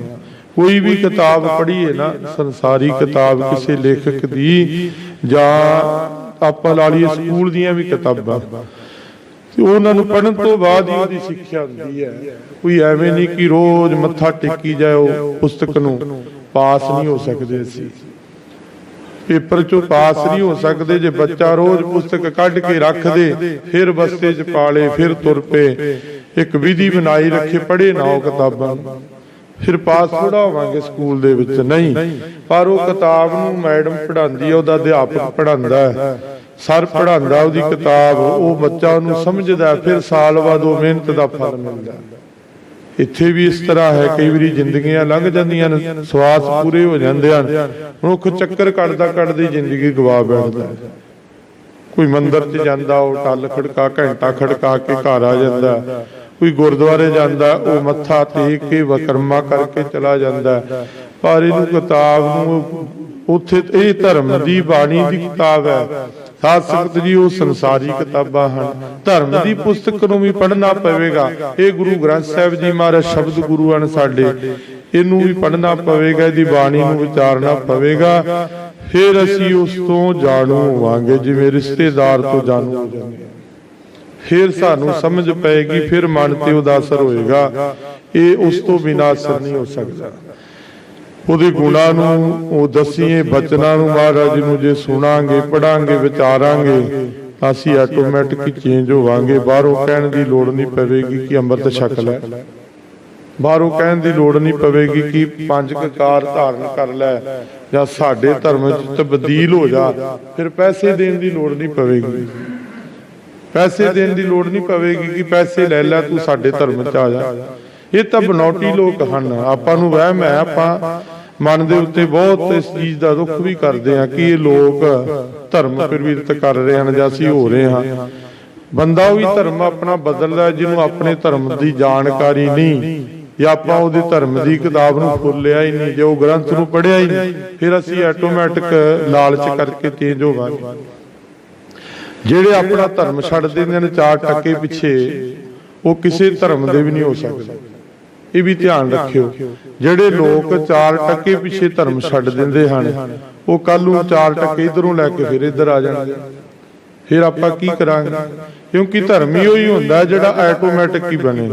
A: ਕੋਈ ਵੀ ਕਿਤਾਬ ਪੜ੍ਹੀਏ ਨਾ, ਸੰਸਾਰੀ ਕਿਤਾਬ ਕਿਸੇ ਲੇਖਕ ਦੀ ਜਾਂ ਆਪਾਂ ਲਾ ਲਈਏ ਸਕੂਲ ਦੀਆਂ ਵੀ ਕਿਤਾਬਾਂ, ਤੇ ਉਹਨਾਂ ਨੂੰ ਪੜਨ ਤੋਂ ਬਾਅਦ ਹੀ ਉਹਦੀ ਸਿੱਖਿਆ ਹੁੰਦੀ ਹੈ। ਕੋਈ ਐਵੇਂ ਨਹੀਂ ਕਿ ਰੋਜ਼ ਮੱਥਾ ਟੇਕੀ ਜਾਓ ਪੁਸਤਕ ਨੂੰ, ਪਾਸ ਨਹੀਂ ਹੋ ਸਕਦੇ ਅਸੀਂ। ਪੇਪਰ ਚੋਂ ਪਾਸ ਨਹੀਂ ਹੋ ਸਕਦੇ, ਜੇ ਬੱਚਾ ਰੋਜ਼ ਪੁਸਤਕ ਕੱਢ ਕੇ ਰੱਖ ਦੇ ਫਿਰ ਬਸਤੇ 'ਚ ਪਾਲੇ, ਫਿਰ ਤੁਰ ਪਏ। ਇੱਕ ਵਿਧੀ ਬਣਾਈ ਰੱਖੇ, ਪੜ੍ਹੇ ਨਾ ਉਹ ਕਿਤਾਬਾਂ ਫਿਰ ਪਾਸ ਥੋੜਾ ਹੋਵਾਂਗੇ ਸਕੂਲ ਦੇ ਵਿੱਚ, ਨਹੀਂ। ਪਰ ਉਹ ਕਿਤਾਬ ਨੂੰ ਮੈਡਮ ਪੜ੍ਹਾਉਂਦੀ ਹੈ ਉਹਦਾ ਅਧਿਆਪਕ ਪੜ੍ਹਾਉਂਦਾ ਹੈ। ਸਰ ਪੜ੍ਹਾਉਂਦਾ ਉਹਦੀ ਕਿਤਾਬ, ਉਹ ਬੱਚਾ ਉਹਨੂੰ ਸਮਝਦਾ ਫਿਰ ਸਾਲ ਬਾਅਦ ਉਹ ਮਿਹਨਤ ਦਾ ਫਲ ਮਿਲਦਾ ਇੱਥੇ ਵੀ ਇਸ ਤਰ੍ਹਾਂ ਹੈ, ਕਈ ਵਾਰੀ ਜ਼ਿੰਦਗੀਆਂ ਲੰਘ ਜਾਂਦੀਆਂ ਨੇ, ਸਵਾਸ ਪੂਰੇ ਹੋ ਜਾਂਦੇ ਹਨ। ਮਨੁੱਖ ਚੱਕਰ ਕੱਢਦਾ ਕੱਢਦੀ ਜ਼ਿੰਦਗੀ ਗਵਾ ਬੈਠਦਾ ਕੋਈ ਮੰਦਿਰ 'ਚ ਜਾਂਦਾ, ਉਹ ਟੱਲ ਖੜਕਾ, ਘੰਟਾ ਖੜਕਾ ਕੇ ਘਰ ਆ ਜਾਂਦਾ ਕੋਈ ਗੁਰਦੁਆਰੇ ਜਾਂਦਾ, ਉਹ ਮੱਥਾ ਟੇਕ ਕੇ ਵਕਰਮਾ ਕਰਕੇ ਚਲਾ ਜਾਂਦਾ ਪਰ ਇਹਨੂੰ ਕਿਤਾਬ ਨੂੰ, ਉੱਥੇ ਇਹ ਧਰਮ ਦੀ ਬਾਣੀ ਦੀ ਕਿਤਾਬ ਹੈ ਸਾਧ ਸੰਗਤ ਜੀ ਉਹ ਸੰਸਾਰੀ ਕਿਤਾਬਾਂ ਹਨ। ਧਰਮ ਦੀ ਪੁਸਤਕ ਨੂੰ ਵੀ ਪੜ੍ਹਨਾ ਪਵੇਗਾ। ਇਹ ਗੁਰੂ ਗ੍ਰੰਥ ਸਾਹਿਬ ਜੀ ਮਹਾਰਾਜ ਸ਼ਬਦ ਗੁਰੂ ਹਨ ਸਾਡੇ। ਇਹਨੂੰ ਵੀ ਪੜ੍ਹਨਾ ਪਵੇਗਾ, ਇਹਦੀ ਬਾਣੀ ਨੂੰ ਵਿਚਾਰਨਾ ਪਵੇਗਾ। ਫਿਰ ਅਸੀਂ ਉਸ ਤੋਂ ਜਾਣੂ ਹੋਵਾਂਗੇ, ਜਿਵੇਂ ਰਿਸ਼ਤੇਦਾਰ ਤੋਂ ਜਾਣੂ ਹੋ ਜਾਂਦੇ ਫਿਰ ਸਾਨੂੰ ਸਮਝ ਪਏਗੀ, ਫਿਰ ਮਨ ਤੇ ਉਹਦਾ ਅਸਰ ਹੋਏਗਾ। ਇਹ ਉਸ ਤੋਂ ਬਿਨਾਂ ਅਸਰ ਨਹੀਂ ਹੋ ਸਕਦਾ। ਉਹਦੇ ਗੁਣਾਂ ਨੂੰ, ਉਹ ਦਸੀਏ ਬਚਨਾਂ ਨੂੰ ਮਹਾਰਾਜ ਨੂੰ ਜੇ ਸੁਣਾਂਗੇ, ਪੜਾਂਗੇ, ਵਿਚਾਰਾਂਗੇ ਅਸੀਂ ਆਟੋਮੈਟਿਕ ਚੇਂਜ ਹੋਵਾਂਗੇ। ਬਾਹਰੋਂ ਕਹਿਣ ਦੀ ਲੋੜ ਨਹੀਂ ਪਵੇਗੀ ਕਿ ਅੰਮ੍ਰਿਤ ਛਕ ਲੈ। ਬਾਹਰੋਂ ਕਹਿਣ ਦੀ ਲੋੜ ਨਹੀਂ ਪਵੇਗੀ ਕਿ ਪੰਜ ਕਕਾਰ ਧਾਰਨ ਕਰ ਲੈ ਜਾਂ ਸਾਡੇ ਧਰਮ ਵਿੱਚ ਤਬਦੀਲ ਹੋ ਜਾ। ਫਿਰ ਪੈਸੇ ਦੇਣ ਦੀ ਲੋੜ ਨਹੀਂ ਪਵੇਗੀ। ਪੈਸੇ ਦੇਣ ਦੀ ਲੋੜ ਨਹੀਂ ਪਵੇਗੀ ਕਿ ਪੈਸੇ ਲੈ ਲੈ, ਤੂੰ ਸਾਡੇ ਧਰਮ ਚ ਆ ਜਾ। ਇਹ ਤਾਂ ਬਨੌਟੀ ਲੋਕ ਹਨ। ਆਪਾਂ ਨੂੰ ਵਹਿਮ ਹੈ, ਆਪਾਂ ਮਨ ਦੇ ਉੱਤੇ ਬਹੁਤ ਇਸ ਚੀਜ਼ ਦਾ ਦੁੱਖ ਵੀ ਕਰਦੇ ਹਾਂ ਕਿ ਇਹ ਲੋਕ ਧਰਮ ਪ੍ਰਵਿਰਤ ਕਰ ਰਹੇ ਹਨ ਜਾਂ ਅਸੀਂ ਹੋ ਰਹੇ ਹਾਂ। ਬੰਦਾ ਵੀ ਧਰਮ ਆਪਣਾ ਬਦਲਦਾ ਜਿਹਨੂੰ ਆਪਣੇ ਧਰਮ ਦੀ ਜਾਣਕਾਰੀ ਨਹੀਂ ਜਾਂ ਆਪਾਂ ਉਹਦੇ ਧਰਮ ਦੀ ਕਿਤਾਬ ਨੂੰ ਫੁੱਲਿਆ ਹੀ ਨਹੀਂ, ਜੇ ਉਹ ਗ੍ਰੰਥ ਨੂੰ ਪੜਿਆ ਹੀ ਨਹੀਂ, ਫਿਰ ਅਸੀਂ ਆਟੋਮੈਟਿਕ ਲਾਲਚ ਕਰਕੇ ਤੇਜ਼ ਹੋਵਾਂਗੇ ਜਿਹੜੇ ਆਪਣਾ ਧਰਮ ਛੱਡ ਦਿੰਦੇ ਨੇ ਚਾਰ ਟੱਕੇ ਪਿੱਛੇ, ਉਹ ਕਿਸੇ ਧਰਮ ਦੇ ਵੀ ਨਹੀਂ ਹੋ ਸਕਦੇ। ਇਹ ਵੀ ਧਿਆਨ ਰੱਖਿਓ। ਜਿਹੜੇ ਲੋਕ ਚਾਰ ਟੱਕੇ ਪਿੱਛੇ ਧਰਮ ਛੱਡ ਦਿੰਦੇ ਹਨ। ਉਹ ਕੱਲ ਨੂੰ ਚਾਰ ਟੱਕੇ ਇਧਰੋਂ ਲੈ ਕੇ ਫਿਰ ਇੱਧਰ ਆ ਜਾਣਗੇ। ਫਿਰ ਆਪਾਂ ਕੀ ਕਰਾਂਗੇ? ਕਿਉਂਕਿ ਧਰਮ ਹੀ ਉਹੀ ਹੁੰਦਾ ਜਿਹੜਾ ਆਟੋਮੈਟਿਕ ਹੀ ਬਣੇ।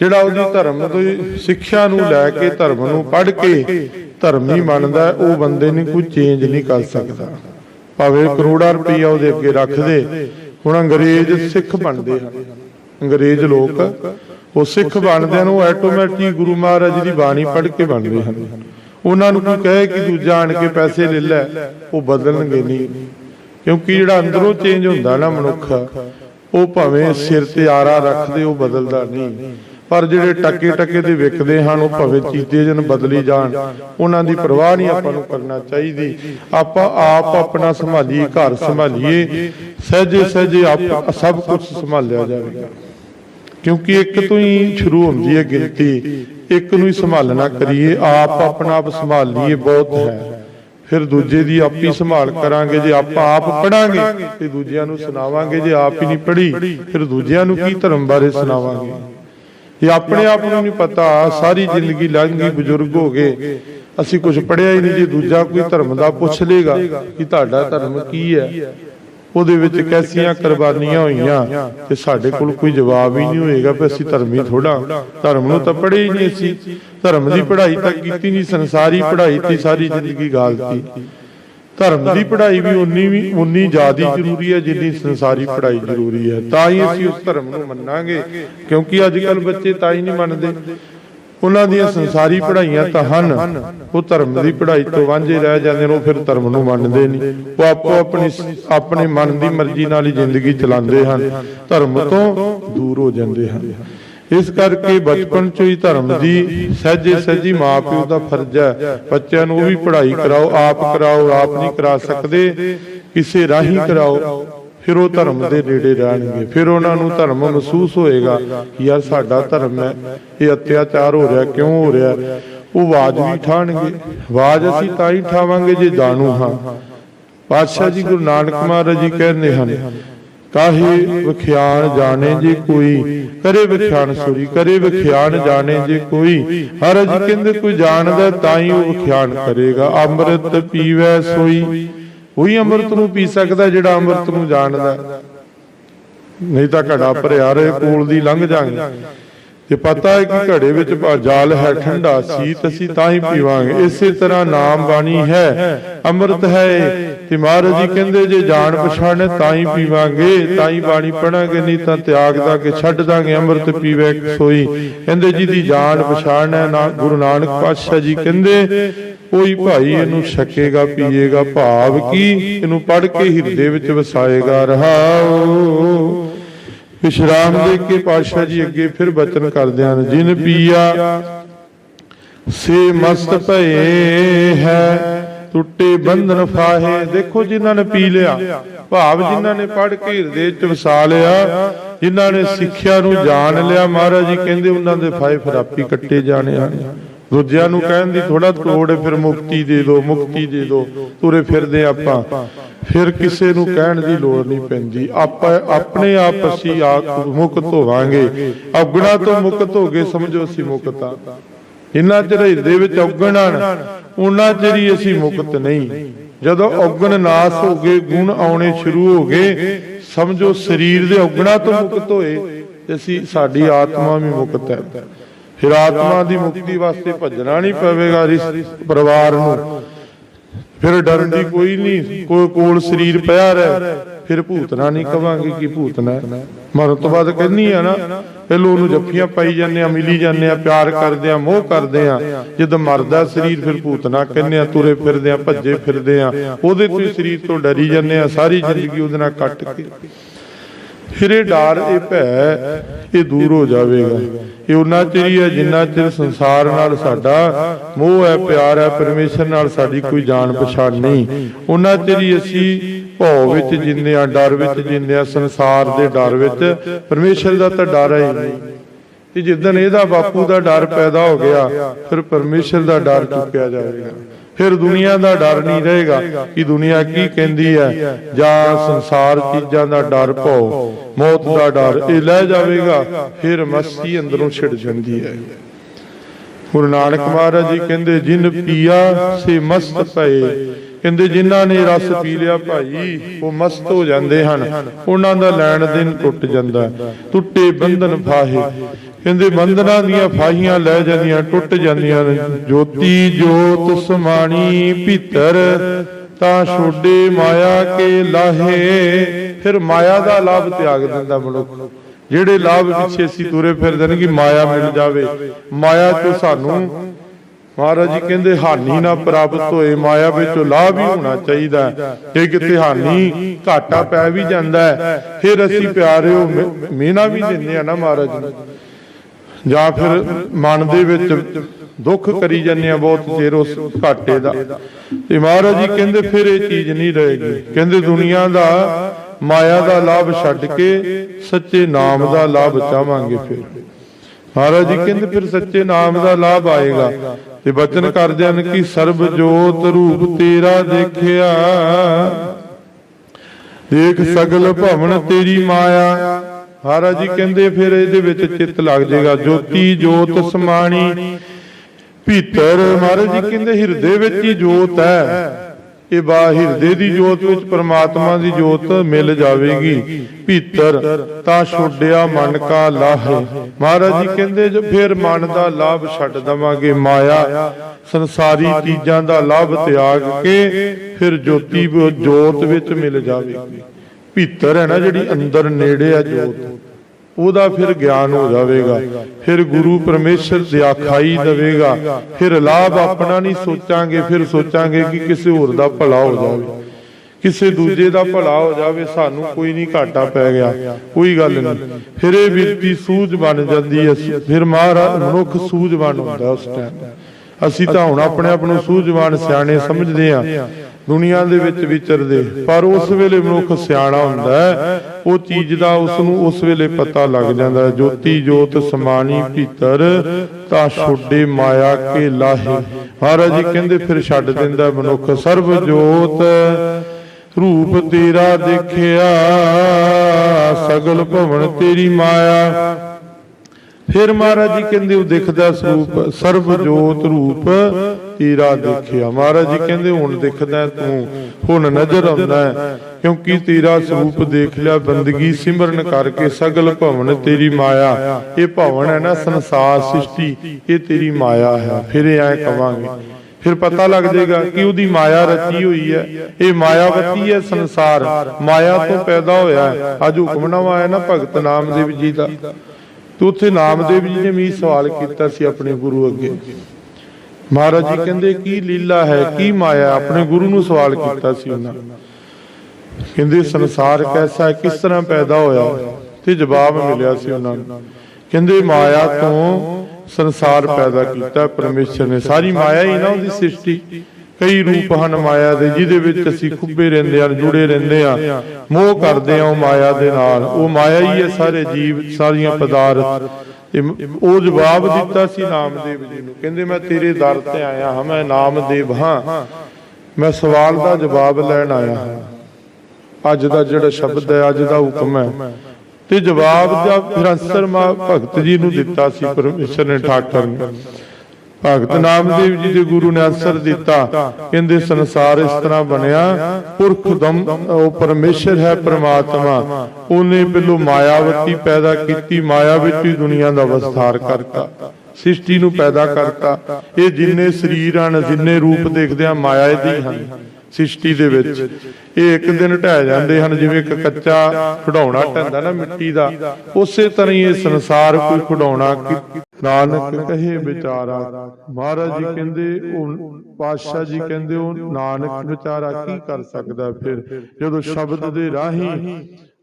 A: ਜਿਹੜਾ ਉਹਦੀ ਧਰਮ ਤੋਂ ਸਿੱਖਿਆ ਨੂੰ ਲੈ ਕੇ ਧਰਮ ਨੂੰ ਪੜ੍ਹ ਕੇ ਧਰਮੀ ਮੰਨਦਾ ਉਹ ਬੰਦੇ ਨੂੰ ਕੋਈ ਚੇਂਜ ਨਹੀਂ ਕਰ ਸਕਦਾ। ਭਾਵੇਂ ਕਰੋੜਾ ਰੁਪਈਆ ਉਹਦੇ ਅੱਗੇ ਰੱਖ ਦੇ ਹੁਣ ਅੰਗਰੇਜ਼ ਸਿੱਖ ਬਣਦੇ ਹਨ। ਅੰਗਰੇਜ਼ ਲੋਕ ਉਹ ਸਿੱਖ ਬਣਦੇ ਹਨ ਉਹ ਆਟੋਮੈਟਿਕ ਗੁਰੂ ਮਹਾਰਾਜ ਦੀ ਬਾਣੀ ਪੜ੍ਹ ਕੇ ਬਣਦੇ ਹਨ। ਉਹਨਾਂ ਨੂੰ ਕੋਈ ਕਹੇ ਕਿ ਦੂਜਾ ਆਣ ਕੇ ਪੈਸੇ ਲੈ ਲੈ ਉਹ ਬਦਲਣਗੇ ਨਹੀਂ। ਕਿਉਂਕਿ ਜਿਹੜਾ ਅੰਦਰੋਂ ਚੇਂਜ ਹੁੰਦਾ ਨਾ ਮਨੁੱਖ ਉਹ ਭਾਵੇਂ ਸਿਰ ਤੇ ਆਰਾ ਰੱਖਦੇ ਉਹ ਬਦਲਦਾ ਨਹੀਂ। ਪਰ ਜਿਹੜੇ ਟੱਕੇ ਟੱਕੇ ਦੇ ਵਿਕਦੇ ਹਨ ਉਹ ਭਾਵੇਂ ਚੀਤੇ ਜਨ ਬਦਲੀ ਜਾਣ ਉਹਨਾਂ ਦੀ ਪਰਵਾਹ ਨਹੀਂ ਆਪਾਂ ਨੂੰ ਕਰਨਾ ਚਾਹੀਦੀ। ਆਪਾਂ ਆਪ ਆਪਣਾ ਸੰਭਾਲੀਏ ਘਰ ਸੰਭਾਲੀਏ ਸਹਜੇ ਸਹਜੇ ਆਪ ਸਭ ਕੁਝ ਸੰਭਾਲਿਆ ਜਾਵੇਗਾ ਕਿਉਂਕਿ ਇੱਕ ਤੋਂ ਹੀ ਸ਼ੁਰੂ ਹੁੰਦੀ ਹੈ ਗਿਣਤੀ, ਇੱਕ ਨੂੰ ਹੀ ਸੰਭਾਲਣਾ ਕਰੀਏ, ਆਪ ਆਪਣਾ ਆਪ ਸੰਭਾਲ ਲਈਏ, ਬਹੁਤ ਹੈ। ਫਿਰ ਦੂਜੇ ਦੀ ਆਪੀ ਸੰਭਾਲ ਕਰਾਂਗੇ, ਜੇ ਆਪਾਂ ਆਪ ਪੜਾਂਗੇ ਤੇ ਦੂਜਿਆਂ ਨੂੰ ਸੁਣਾਵਾਂਗੇ, ਜੇ ਆਪ ਹੀ ਨਹੀਂ ਪੜ੍ਹੀ, ਫਿਰ ਦੂਜਿਆਂ ਨੂੰ ਕੀ ਧਰਮ ਬਾਰੇ ਸੁਣਾਵਾਂਗੇ? ਇਹ ਆਪਣੇ ਆਪ ਨੂੰ ਨਹੀਂ ਪਤਾ, ਸਾਰੀ ਜ਼ਿੰਦਗੀ ਲੰਘ ਗਈ ਬਜ਼ੁਰਗ ਹੋ ਗਏ। ਅਸੀਂ ਕੁਝ ਪੜਿਆ ਹੀ ਨਹੀਂ, ਜੇ ਦੂਜਾ ਕੋਈ ਧਰਮ ਦਾ ਪੁੱਛ ਲੇਗਾ ਕਿ ਤੁਹਾਡਾ ਧਰਮ ਕੀ ਹੈ ਉਹਦੇ ਵਿੱਚ ਕੈਸੀਆਂ ਕੁਰਬਾਨੀਆਂ ਹੋਈਆਂ ਤੇ ਸਾਡੇ ਕੋਲ ਕੋਈ ਜਵਾਬ ਹੀ ਨਹੀਂ ਹੋਏਗਾ ਕਿ ਅਸੀਂ ਧਰਮੀ ਥੋੜਾ ਧਰਮ ਨੂੰ ਤਾਂ ਪੜ੍ਹੇ ਹੀ ਨਹੀਂ ਅਸੀਂ ਧਰਮ ਦੀ ਪੜ੍ਹਾਈ ਤਾਂ ਕੀਤੀ ਨਹੀਂ ਸੰਸਾਰੀ ਪੜ੍ਹਾਈ ਤੇ ਸਾਰੀ ਜ਼ਿੰਦਗੀ ਗਾਲਤੀ ਧਰਮ ਦੀ ਪੜ੍ਹਾਈ ਵੀ ਉਨੀ ਵੀ ਉਨੀ ਜ਼ਿਆਦਾ ਜ਼ਰੂਰੀ ਹੈ ਜਿੰਨੀ ਸੰਸਾਰੀ ਪੜ੍ਹਾਈ ਜ਼ਰੂਰੀ ਹੈ। ਤਾਂ ਹੀ ਅਸੀਂ ਉਸ ਧਰਮ ਨੂੰ ਮੰਨਾਂਗੇ ਕਿਉਂਕਿ ਅੱਜ ਕੱਲ ਬੱਚੇ ਤਾਂ ਹੀ ਨਹੀਂ ਮੰਨਦੇ। ਉਹਨਾਂ ਦੀਆਂ ਸੰਸਾਰੀ ਪੜ੍ਹਾਈਆਂ ਤਾਂ ਹਨ। ਉਹ ਧਰਮ ਦੀ ਪੜ੍ਹਾਈ ਤੋਂ ਵਾਂਝੇ ਰਹਿ ਜਾਂਦੇ ਨੇ, ਉਹ ਫਿਰ ਧਰਮ ਨੂੰ ਮੰਨਦੇ ਨਹੀਂ। ਉਹ ਆਪੋ ਆਪਣੀ ਆਪਣੇ ਮਨ ਦੀ ਮਰਜ਼ੀ ਨਾਲ ਹੀ ਜ਼ਿੰਦਗੀ ਚਲਾਉਂਦੇ ਹਨ। ਧਰਮ ਤੋਂ ਦੂਰ ਹੋ ਜਾਂਦੇ ਹਨ। ਇਸ ਕਰਕੇ ਬਚਪਨ ਚ ਹੀ ਧਰਮ ਦੀ ਸਹਿਜੇ ਸਹਿਜੀ ਮਾਪਿਓ ਦਾ ਫਰਜ਼ ਹੈ। ਬੱਚਿਆਂ ਨੂੰ ਉਹ ਵੀ ਪੜ੍ਹਾਈ ਕਰਾਓ, ਆਪ ਕਰਾਓ, ਆਪ ਨਹੀਂ ਕਰਾ ਸਕਦੇ। ਕਿਸੇ ਰਾਹੀਂ ਕਰਾਓ। ਫਿਰ ਉਹ ਧਰਮ ਦੇ ਨੇੜੇ ਰਹਿਣਗੇ ਫਿਰ ਉਹਨਾਂ ਨੂੰ ਧਰਮ ਮਹਿਸੂਸ ਹੋਏਗਾ ਯਾਰ ਸਾਡਾ ਧਰਮ ਹੈ, ਇਹ ਅਤਿਆਚਾਰ ਹੋ ਰਿਹਾ, ਕਿਉਂ ਹੋ ਰਿਹਾ? ਉਹ ਆਵਾਜ਼ ਵੀ ਠਾਣਗੇ ਆਵਾਜ਼ ਅਸੀਂ ਤਾਂ ਹੀ ਠਾਵਾਂਗੇ ਜੇ ਜਾਣੂ ਹਾਂ। ਪਾਤਸ਼ਾਹ ਜੀ ਗੁਰੂ ਨਾਨਕ ਮਹਾਰਾਜ ਜੀ ਕਹਿੰਦੇ ਹਨ, ਕਾਹੇ ਵਿਖਿਆਨ ਜਾਣੇ ਜੇ ਕੋਈ, ਕਰੇ ਵਿਖਿਆਨ ਸੁਰੀ ਕਰੇ ਵਿਖਿਆਨ ਜਾਣੇ ਜੇ ਕੋਈ। ਹਰ ਜੀ ਕਹਿੰਦੇ, ਕੋਈ ਜਾਣਦਾ ਤਾਂ ਹੀ ਉਹ ਵਿਖਿਆਨ ਕਰੇਗਾ। ਅੰਮ੍ਰਿਤ ਪੀਵੈ ਸੋਈ। ਉਹੀ ਅੰਮ੍ਰਿਤ ਨੂੰ ਪੀ ਸਕਦਾ ਜਿਹੜਾ ਅੰਮ੍ਰਿਤ ਨੂੰ ਜਾਣਦਾ। ਨਹੀਂ ਤਾਂ ਘੜਾ ਭਰਿਆ ਰਹੇ ਕੋਲ ਦੀ ਲੰਘ ਜਾਾਂਗੇ। ਤੇ ਪਤਾ ਹੈ ਕਿ ਘੜੇ ਵਿੱਚ ਜਾਲ ਹੈ, ਠੰਡਾ, ਸੀਤ ਅਸੀਂ ਤਾਂ ਹੀ ਪੀਵਾਂਗੇ। ਇਸੇ ਤਰ੍ਹਾਂ ਨਾਮ ਬਾਣੀ ਹੈ, ਅੰਮ੍ਰਿਤ ਹੈ ਤੇ ਮਹਾਰਾਜ ਜੀ ਕਹਿੰਦੇ, ਜੇ ਜਾਣ ਪਛਾਣੇ ਤਾਂ ਹੀ ਪੀਵਾਂਗੇ, ਤਾਂ ਹੀ ਬਾਣੀ ਪੜਾਂਗੇ, ਨਹੀਂ ਤਾਂ ਤਿਆਗ ਦਾ ਕੇ ਛੱਡ ਦਾਂਗੇ, ਅੰਮ੍ਰਿਤ ਪੀਵੇ ਸੋਈ। ਕਹਿੰਦੇ ਦੀ ਜਾਣ ਪਛਾਣ ਹੈ ਨਾ, ਗੁਰੂ ਨਾਨਕ ਪਾਤਸ਼ਾਹ ਜੀ ਕਹਿੰਦੇ ਕੋਈ ਭਾਈ ਇਹਨੂੰ ਛਕੇਗਾ ਪੀਏਗਾ ਭਾਵ ਕੀ? ਇਹਨੂੰ ਪੜ ਕੇ ਹਿਰਦੇ ਵਿੱਚ ਵਸਾਏਗਾ ਰਹਾਓ। ਵਿਸ਼ਰਾਮ ਦੇ ਕੇ ਪਾਤਸ਼ਾਹ ਜੀ ਅੱਗੇ ਫਿਰ ਬਚਨ ਕਰਦੇ ਹਨ। ਜਿਨ ਪੀਆ ਸੇ ਮਸਤ ਭਏ ਹੈ ਟੁੱਟੇ ਬੰਧਨ ਫਾਹੇ। ਦੇਖੋ ਜਿਨ੍ਹਾਂ ਨੇ ਪੀ ਲਿਆ। ਭਾਵ ਜਿਨ੍ਹਾਂ ਨੇ ਪੜ ਕੇ ਹਿਰਦੇ ਚ ਵਸਾ ਲਿਆ। ਜਿਨ੍ਹਾਂ ਨੇ ਸਿੱਖਿਆ ਨੂੰ ਜਾਣ ਲਿਆ ਮਹਾਰਾਜ ਜੀ ਕਹਿੰਦੇ ਉਹਨਾਂ ਦੇ ਫਾਇ ਫਰਾਪੀ ਕੱਟੇ ਜਾਣੇ ਹਨ। ਦੂਜਿਆਂ ਨੂੰ ਕਹਿਣ ਦੀ ਥੋੜਾ ਤੋੜ ਫਿਰ ਮੁਕਤੀ ਦੇ ਦਿਓ ਮੁਕਤੀ ਦੇ ਦਿਓ ਤੁਰੇ ਫਿਰਦੇ ਆਪਾਂ। ਫਿਰ ਕਿਸੇ ਨੂੰ ਕਹਿਣ ਦੀ ਲੋੜ ਨਹੀਂ ਪੈਂਦੀ। ਆਪਾਂ ਆਪਣੇ ਆਪ ਅਸੀਂ ਮੁਕਤ ਹੋਵਾਂਗੇ। ਔਗਣਾ ਤੋਂ ਮੁਕਤ ਹੋ ਗਏ ਸਮਝੋ ਅਸੀਂ ਮੁਕਤ ਇੰਨਾ ਚਿਰ ਹਿਰਦੇ ਵਿੱਚ ਔਗਣ ਹਨ ਉਹਨਾਂ ਚਿਰ ਹੀ ਅਸੀਂ ਮੁਕਤ ਨਹੀਂ। ਜਦੋਂ ਔਗਣ ਨਾਸ ਹੋ ਗਏ, ਗੁਣ ਆਉਣੇ ਸ਼ੁਰੂ ਹੋ ਗਏ, ਸਮਝੋ ਸਰੀਰ ਦੇ ਔਗਣਾ ਤੋਂ ਮੁਕਤ ਹੋਏ, ਤੇ ਅਸੀਂ ਸਾਡੀ ਆਤਮਾ ਵੀ ਮੁਕਤ ਹੈ। ਫਿਰ ਆਤਮਾ ਦੀ ਮੁਕਤੀ ਵਾਸਤੇ ਭੱਜਣਾ ਨਹੀਂ ਪਵੇਗਾ ਰਿਸ ਪਰਿਵਾਰ ਨੂੰ। ਫਿਰ ਡਰਨ ਦੀ ਕੋਈ ਨਹੀਂ, ਕੋਈ ਕੋਲ ਸਰੀਰ ਪਿਆ ਰਹਿ, ਫਿਰ ਭੂਤਨਾ ਨਹੀਂ ਕਵਾਂਗੇ ਕਿ ਭੂਤਨਾ ਮਰਨ ਤੋਂ ਬਾਅਦ ਕਹਿੰਨੀ ਆ ਨਾ ਪਹਿਲੋਂ ਉਹਨੂੰ ਜੱਫੀਆਂ ਪਾਈ ਜਾਂਦੇ ਆ, ਮਿਲੀ ਜਾਂਦੇ ਆ, ਪਿਆਰ ਕਰਦੇ ਆ, ਮੋਹ ਕਰਦੇ ਆ। ਜਦ ਮਰਦਾ ਸਰੀਰ, ਫਿਰ ਭੂਤਨਾ ਕਹਿੰਦੇ ਆ, ਤੁਰੇ ਫਿਰਦੇ ਆ, ਭੱਜੇ ਫਿਰਦੇ ਆ। ਉਹਦੇ ਤੋਂ ਸਰੀਰ ਤੋਂ ਡਰੀ ਜਾਂਦੇ ਆ, ਸਾਰੀ ਜ਼ਿੰਦਗੀ ਉਹਦੇ ਨਾਲ ਕੱਟ ਕੇ। ਫਿਰ ਇਹ ਡਰ ਇਹ ਭੈ, ਇਹ ਦੂਰ ਹੋ ਜਾਵੇਗਾ। ਇਹ ਉਹਨਾਂ ਚਿਰ ਹੀ ਹੈ, ਜਿੰਨਾ ਚਿਰ ਸੰਸਾਰ ਨਾਲ ਸਾਡਾ ਮੋਹ ਹੈ, ਪਿਆਰ ਹੈ, ਪਰਮੇਸ਼ਰ ਨਾਲ ਸਾਡੀ ਕੋਈ ਜਾਣ ਪਛਾਣ ਨਹੀਂ। ਉਹਨਾਂ ਚਿਰ ਹੀ ਅਸੀਂ ਭਉ ਵਿੱਚ ਜਿੰਨੇ ਆ, ਡਰ ਵਿੱਚ ਜਿੰਦੇ ਆ, ਸੰਸਾਰ ਦੇ ਡਰ ਵਿੱਚ, ਪਰਮੇਸ਼ਰ ਦਾ ਤਾਂ ਡਰ ਹੈ ਹੀ ਨਹੀਂ। ਤੇ ਜਿੱਦਨ ਇਹਦਾ ਬਾਪੂ ਦਾ ਡਰ ਪੈਦਾ ਹੋ ਗਿਆ, ਫਿਰ ਪਰਮੇਸ਼ਰ ਦਾ ਡਰ ਚੁੱਕਿਆ ਜਾਵੇਗਾ। ਫਿਰ ਦੁਨੀਆ ਦਾ ਡਰ ਨਹੀਂ ਰਹੇਗਾ ਕਿ ਦੁਨੀਆ ਕੀ ਕਹਿੰਦੀ ਹੈ ਜਾਂ ਸੰਸਾਰ ਚੀਜ਼ਾਂ ਦਾ ਡਰ ਭਉ, ਮੌਤ ਦਾ ਡਰ, ਇਹ ਲੈ ਜਾਵੇਗਾ, ਫਿਰ ਮਸਤੀ ਅੰਦਰੋਂ ਛਿੜ ਜਾਂਦੀ ਹੈ। ਗੁਰੂ ਨਾਨਕ ਮਹਾਰਾਜ ਜੀ ਕਹਿੰਦੇ, ਜਿਨ ਪੀਆ ਸੇ ਮਸਤ ਪਏ। ਕਹਿੰਦੇ, ਜਿਨ੍ਹਾਂ ਨੇ ਰਸ ਪੀ ਲਿਆ ਭਾਈ, ਉਹ ਮਸਤ ਹੋ ਜਾਂਦੇ ਹਨ। ਉਹਨਾਂ ਦਾ ਲੈਣ ਦੇਣ ਟੁੱਟ ਜਾਂਦਾ। ਟੁੱਟੇ ਬੰਧਨ ਫਾਹੇ। ਕਹਿੰਦੇ ਬੰਧਨਾਂ ਦੀਆਂ ਫਾਹੀਆਂ ਲੈ ਜਾਂਦੀਆਂ, ਟੁੱਟ ਜਾਂਦੀਆਂ ਨੇ। ਜੋਤੀ ਜੋਤ ਸਮਾਣੀ ਭੀਤਰ, ਤਾਂ ਛੋਡੇ ਮਾਇਆ ਕੇ ਲਾਹੇ। ਫਿਰ ਮਾਇਆ ਦਾ ਲਾਭ ਤਿਆਗ ਦਿੰਦਾ ਮਨੁੱਖ। ਜਿਹੜੇ ਲਾਭ ਪਿੱਛੇ ਅਸੀਂ ਤੁਰੇ ਫਿਰਦੇ ਨੇ ਕਿ ਮਾਇਆ ਮਿਲ ਜਾਵੇ। ਮਾਇਆ ਤੋਂ ਸਾਨੂੰ, ਮਹਾਰਾਜ ਜੀ ਕਹਿੰਦੇ ਹਾਨੀ ਨਾ ਪ੍ਰਾਪਤ ਹੋਏ। ਮਾਇਆ ਵਿੱਚੋਂ ਲਾਭ ਹੀ ਹੋਣਾ ਚਾਹੀਦਾ। ਹੈ। ਜੇ ਕਿਤੇ ਹਾਨੀ ਘਾਟਾ ਪੈ ਵੀ ਜਾਂਦਾ ਹੈ, ਫਿਰ ਅਸੀਂ ਪਿਆਰਿਓ ਮੀਨਾ ਵੀ ਦਿੰਦੇ ਆ ਨਾ ਮਹਾਰਾਜ ਨੂੰ। ਜਾਂ ਫਿਰ ਮਨ ਦੇ ਵਿੱਚ ਦੁੱਖ ਕਰੀ ਜਾਂਦੇ ਆ ਬਹੁਤ ਚਿਰ ਉਸ ਘਾਟੇ ਦਾ। ਤੇ ਮਹਾਰਾਜ ਜੀ ਕਹਿੰਦੇ ਫਿਰ ਇਹ ਚੀਜ਼ ਨਹੀਂ ਰਹੇਗੀ। ਕਹਿੰਦੇ ਦੁਨੀਆ ਦਾ ਮਾਇਆ ਦਾ ਲਾਭ ਛੱਡ ਕੇ ਸੱਚੇ ਨਾਮ ਦਾ ਲਾਭ ਚਾਹਾਂਗੇ ਫਿਰ। ਮਹਾਰਾਜ ਜੀ ਕਹਿੰਦੇ ਫਿਰ ਸੱਚੇ ਨਾਮ ਦਾ ਲਾਭ ਆਏਗਾ। ਤੇ ਬਚਨ ਕਰਦੇ ਹਨ ਕਿ ਸਰਬ ਜੋਤ ਰੂਪ ਤੇਰਾ ਦੇਖਿਆ। ਦੇਖ ਸਗਲ ਭਵਨ ਤੇਰੀ ਮਾਇਆ। ਮਹਾਰਾਜ ਜੀ ਕਹਿੰਦੇ ਫਿਰ ਇਹਦੇ ਵਿੱਚ ਚਿੱਤ ਲੱਗ ਜਾਏਗਾ ਜੋਤੀ ਜੋਤ ਸਮਾਣੀ। ਭੀਤਰ ਮਹਾਰਾਜ ਜੀ ਕਹਿੰਦੇ ਹਿਰਦੇ ਵਿੱਚ ਹੀ ਜੋਤ ਹੈ। ਇਹ ਬਾ ਹਿਰਦੇ ਦੀ ਜੋਤ ਵਿੱਚ ਪ੍ਰਮਾਤਮਾ ਦੀ ਜੋਤ ਮਿਲ ਜਾਵੇਗੀ। ਭੀਤਰ ਤਾਂ ਛੋੜਿਆ ਮਨ ਕਾ ਲਾਹੇ। ਮਹਾਰਾਜ ਜੀ ਕਹਿੰਦੇ ਜੇ ਫਿਰ ਮਨ ਦਾ ਲਾਭ ਛੱਡ ਦਵਾਂਗੇ ਮਾਇਆ। ਸੰਸਾਰੀ ਚੀਜ਼ਾਂ ਦਾ ਲਾਭ ਤਿਆਗ ਕੇ ਫਿਰ ਜੋਤੀ ਜੋਤ ਵਿੱਚ ਮਿਲ ਜਾਵੇਗੀ। ਭੀਤਰ ਹੈ ਨਾ ਜਿਹੜੀ ਅੰਦਰ ਨੇੜੇ ਆ ਜੋਤ। ਉਹਦਾ ਫਿਰ ਗਿਆਨ ਹੋ ਜਾਵੇਗਾ। ਫਿਰ ਗੁਰੂ ਪਰਮੇਸ਼ਰ ਦਿਆਖਾਈ ਦੇਵੇਗਾ। ਫਿਰ ਲਾਭ ਆਪਣਾ ਨਹੀਂ ਸੋਚਾਂਗੇ ਫਿਰ ਸੋਚਾਂਗੇ ਕਿ ਕਿਸੇ ਹੋਰ ਦਾ ਭਲਾ ਹੋ ਜਾਵੇ। ਕਿਸੇ ਦੂਜੇ ਦਾ ਭਲਾ ਹੋ ਜਾਵੇ ਸਾਨੂੰ ਕੋਈ ਨਹੀਂ ਘਾਟਾ ਪੈ ਗਿਆ। ਕੋਈ ਗੱਲ ਨਹੀਂ। ਫਿਰ ਇਹ ਬਿਰਤੀ ਸੂਝ ਬਣ ਜਾਂਦੀ ਹੈ। ਫਿਰ ਮਹਾਰਾਜ ਮਨੁੱਖ ਸੂਝਵਾਨ ਹੁੰਦਾ ਉਸ ਟਾਈਮ ਅਸੀਂ ਤਾਂ ਹੁਣ ਆਪਣੇ ਆਪ ਨੂੰ ਸੂਝਵਾਨ ਸਿਆਣੇ ਸਮਝਦੇ ਆ ਦੁਨੀਆ ਦੇ ਵਿੱਚ ਵਿਚਰਦੇ। ਪਰ ਉਸ ਵੇਲੇ ਮਨੁੱਖ ਸਿਆਣਾ ਹੁੰਦਾ ਹੈ। ਉਹ ਚੀਜ਼ ਦਾ ਉਸ ਨੂੰ ਉਸ ਵੇਲੇ ਪਤਾ ਲੱਗ ਜਾਂਦਾ ਜੋਤੀ, ਜੋਤ, ਸਮਾਨੀ, ਭੀਤਰ, ਤਾਂ ਛੋਡੇ ਮਾਇਆ ਕੇ ਲਾਹੇ ਮਹਾਰਾਜ ਜੀ ਕਹਿੰਦੇ, ਫਿਰ ਛੱਡ ਦਿੰਦਾ ਮਨੁੱਖ ਸਰਬ ਜੋਤ ਰੂਪ ਤੇਰਾ ਦੇਖਿਆ, ਸਗਲ ਭਵਨ ਤੇਰੀ ਮਾਇਆ। ਫਿਰ ਮਹਾਰਾਜ ਜੀ ਕਹਿੰਦੇ, ਉਹ ਦਿਖਦਾ ਸਰੂਪ ਸਰਬ ਜੋਤ ਰੂਪ ਤੇਰਾ ਦੇਖਿਆ। ਮਹਾਰਾਜ ਜੀ ਕਹਿੰਦੇ, ਹੁਣ ਦਿਖਦਾ ਤੂੰ, ਹੁਣ ਨਜ਼ਰ ਆਉਂਦਾ ਕਿਉਂਕਿ ਤੇਰਾ ਸਰੂਪ ਦੇਖ ਲਿਆ, ਬੰਦਗੀ ਸਿਮਰਨ ਕਰਕੇ ਸਗਲ ਭਵਨ ਤੇਰੀ ਮਾਇਆ। ਇਹ ਭਵਨ ਹੈ ਨਾ ਸੰਸਾਰ ਸ੍ਰਿਸ਼ਟੀ, ਇਹ ਤੇਰੀ ਮਾਇਆ ਹੈ। ਫਿਰ ਐ ਕਵਾਂਗੇ। ਫਿਰ ਪਤਾ ਲੱਗ ਜਾਏਗਾ ਕਿ ਉਹਦੀ ਮਾਇਆ ਰਚੀ ਹੋਈ ਹੈ। ਇਹ ਮਾਇਆਵਤੀ ਹੈ ਸੰਸਾਰ। ਮਾਇਆ ਤੋਂ ਪੈਦਾ ਹੋਇਆ ਹੈ। ਅੱਜ ਹੁਕਮਨਾਮਾ ਆਇਆ ਨਾ ਭਗਤ ਨਾਮਦੇਵ ਜੀ ਦਾ। ਤੇ ਉੱਥੇ ਨਾਮਦੇਵ ਜੀ ਨੇ ਵੀ ਸਵਾਲ ਕੀਤਾ ਸੀ ਆਪਣੇ ਗੁਰੂ ਅੱਗੇ। ਮਹਾਰਾਜ ਜੀ ਕਹਿੰਦੇ, ਕੀ ਲੀਲਾ ਹੈ, ਕੀ ਮਾਇਆ? ਆਪਣੇ ਗੁਰੂ ਨੂੰ ਸਵਾਲ ਕੀਤਾ ਸੀ ਉਹਨਾਂ। ਕਹਿੰਦੇ, ਸੰਸਾਰ ਕੈਸਾ ਕਿਸ ਤਰ੍ਹਾਂ ਪੈਦਾ ਹੋਇਆ? ਤੇ ਜਵਾਬ ਮਿਲਿਆ ਸੀ ਉਹਨਾਂ ਨੂੰ। ਕਹਿੰਦੇ, ਮਾਇਆ ਤੋਂ ਸੰਸਾਰ ਪੈਦਾ ਕੀਤਾ ਪਰਮੇਸ਼ਰ ਨੇ। ਸਾਰੀ ਮਾਇਆ ਹੀ ਨਾ ਉਹਦੀ ਸ੍ਰਿਸ਼ਟੀ। ਕਈ ਰੂਪ ਹਨ ਮਾਇਆ ਦੇ, ਜਿਹਦੇ ਵਿੱਚ ਅਸੀਂ ਖੁੱਬੇ ਰਹਿੰਦੇ ਹਾਂ, ਜੁੜੇ ਰਹਿੰਦੇ ਹਾਂ, ਮੋਹ ਕਰਦੇ ਹਾਂ ਉਹ ਮਾਇਆ ਦੇ ਨਾਲ। ਉਹ ਮਾਇਆ ਹੀ ਹੈ ਸਾਰੇ ਜੀਵ, ਸਾਰੀਆਂ ਪਦਾਰਥ। ਉਹ ਜਵਾਬ ਦਿੱਤਾ ਸੀ ਨਾਮਦੇਵ ਜੀ ਨੂੰ। ਕਹਿੰਦੇ ਮੈਂ ਤੇਰੇ ਦਰ ਤੇ ਆਇਆ ਹਾਂ, ਮੈਂ ਨਾਮਦੇਵ ਹਾਂ। ਮੈਂ ਸਵਾਲ ਦਾ ਜਵਾਬ ਲੈਣ ਆਇਆ ਹਾਂ। ਅੱਜ ਦਾ ਜਿਹੜਾ ਸ਼ਬਦ ਹੈ, ਅੱਜ ਦਾ ਹੁਕਮ ਹੈ। ਤੇ ਜਵਾਬ ਦਾ ਫਿਰ ਅਸਰ ਮਾ ਭਗਤ ਜੀ ਨੂੰ ਦਿੱਤਾ ਸੀ, ਪਰਮੇਸ਼ਰ ਨੇ ਠਾਕਰ ਨੇ। ਭਗਤ ਨਾਮਦੇਵ ਜੀ ਦੇ ਗੁਰੂ ਨੇ ਅਸਰ ਦਿੱਤਾ। ਕਹਿੰਦੇ ਸੰਸਾਰ ਇਸ ਤਰ੍ਹਾਂ ਬਣਿਆ ਪੁਰਖ ਦਮ ਉਹ ਪਰਮੇਸ਼ਰ ਹੈ ਪ੍ਰਮਾਤਮਾ। ਉਹਨੇ ਪਹਿਲੋਂ ਮਾਇਆਵਤੀ ਪੈਦਾ ਕੀਤੀ ਮਾਇਆ ਵਿੱਚ ਹੀ ਦੁਨੀਆ ਦਾ ਵਿਸਥਾਰ ਕਰਤਾ। ਸ੍ਰਿਸ਼ਟੀ ਨੂੰ ਪੈਦਾ ਕਰਤਾ। ਇਹ ਜਿੰਨੇ ਸਰੀਰ ਹਨ ਜਿੰਨੇ ਰੂਪ ਦੇਖਦੇ ਆ ਮਾਇਆ ਦੇ ਹੀ ਹਨ। ਸ੍ਰਿਸ਼ਟੀ ਦੇ ਵਿੱਚ। ਇਹ ਇੱਕ ਦਿਨ ਢਹਿ ਜਾਂਦੇ ਹਨ, ਜਿਵੇਂ ਇੱਕ ਕੱਚਾ ਖਡਾਉਣਾ ਢਹਿੰਦਾ ਨਾ ਮਿੱਟੀ ਦਾ। ਉਸੇ ਤਰ੍ਹਾਂ ਹੀ ਇਹ ਸੰਸਾਰ ਕੋਈ ਖਡਾਉਣਾ ਨਾਨਕ ਕਹੇ ਵਿਚਾਰਾ। ਮਹਾਰਾਜ ਜੀ ਕਹਿੰਦੇ, ਉਹ ਪਾਤਸ਼ਾਹ ਜੀ ਕਹਿੰਦੇ, ਉਹ ਨਾਨਕ ਵਿਚਾਰਾ ਕੀ ਕਰ ਸਕਦਾ ਫਿਰ? ਜਦੋਂ ਸ਼ਬਦ ਦੇ ਰਾਹੀਂ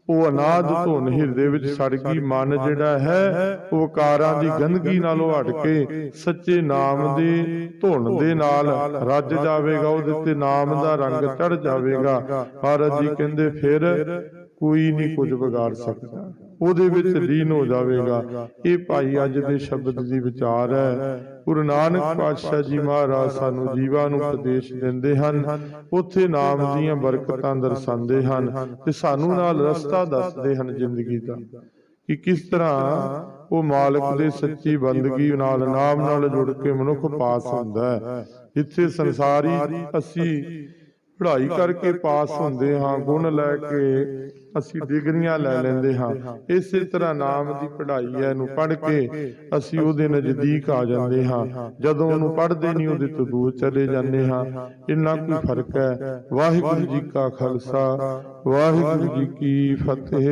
A: ਉਹ ਅਨਾਦ ਧੁਨ ਹਿਰਦੇ ਵਿੱਚ ਸੜ ਗਈ ਮਨ ਜਿਹੜਾ ਹੈ ਉਹ ਕਾਰਾਂ ਦੀ ਗੰਦਗੀ ਨਾਲੋਂ ਹਟ ਕੇ ਸੱਚੇ ਨਾਮ ਦੀ ਧੁਨ ਦੇ ਨਾਲ ਰੱਜ ਜਾਵੇਗਾ ਉਹਦੇ ਤੇ ਨਾਮ ਦਾ ਰੰਗ ਚੜ ਜਾਵੇਗਾ। ਮਹਾਰਾਜ ਜੀ ਕਹਿੰਦੇ ਫਿਰ ਕੋਈ ਨਹੀਂ ਕੁਝ ਵਿਗਾੜ ਸਕਦਾ। ਉਹਦੇ ਵਿੱਚ ਲੀਨ ਹੋ ਜਾਵੇਗਾ। ਇਹ ਭਾਈ ਅੱਜ ਦੇ ਸ਼ਬਦ ਦੀ ਵਿਚਾਰ ਹੈ। ਗੁਰੂ ਨਾਨਕ ਪਾਤਸ਼ਾਹ ਜੀ ਮਹਾਰਾਜ ਸਾਨੂੰ ਜੀਵਾਂ ਨੂੰ ਉਪਦੇਸ਼ ਦਿੰਦੇ ਹਨ। ਉੱਥੇ ਨਾਮ ਦੀਆਂ ਬਰਕਤਾਂ ਦਰਸਾਉਂਦੇ ਹਨ ਤੇ ਸਾਨੂੰ ਨਾਲ ਰਸਤਾ ਦੱਸਦੇ ਹਨ ਜ਼ਿੰਦਗੀ ਦਾ ਕਿ ਕਿਸ ਤਰ੍ਹਾਂ ਉਹ ਮਾਲਕ ਦੇ ਸੱਚੀ ਬੰਦਗੀ ਨਾਲ ਨਾਮ ਨਾਲ ਜੁੜ ਕੇ ਮਨੁੱਖ ਪਾਸ ਹੁੰਦਾ ਹੈ। ਜਿੱਥੇ ਸੰਸਾਰੀ ਅਸੀਂ ਪੜ੍ਹਾਈ ਕਰਕੇ ਪਾਸ ਹੁੰਦੇ ਹਾਂ ਗੁਣ ਲੈ ਕੇ ਅਸੀਂ ਡਿਗਰੀਆਂ ਲੈ ਲੈਂਦੇ ਹਾਂ। ਇਸੇ ਤਰ੍ਹਾਂ ਨਾਮ ਦੀ ਪੜ੍ਹਾਈ ਹੈ ਇਹਨੂੰ ਪੜ੍ਹ ਕੇ ਅਸੀਂ ਉਹਦੇ ਨਜ਼ਦੀਕ ਆ ਜਾਂਦੇ ਹਾਂ। ਜਦੋਂ ਉਹਨੂੰ ਪੜ੍ਹਦੇ ਨਹੀਂ ਉਹਦੇ ਤੋਂ ਦੂਰ ਚਲੇ ਜਾਂਦੇ ਹਾਂ। ਇੰਨਾ ਕੋਈ ਫ਼ਰਕ ਹੈ। ਵਾਹਿਗੁਰੂ ਜੀ ਕਾ ਖਾਲਸਾ। ਵਾਹਿਗੁਰੂ ਜੀ ਕੀ ਫਤਿਹ।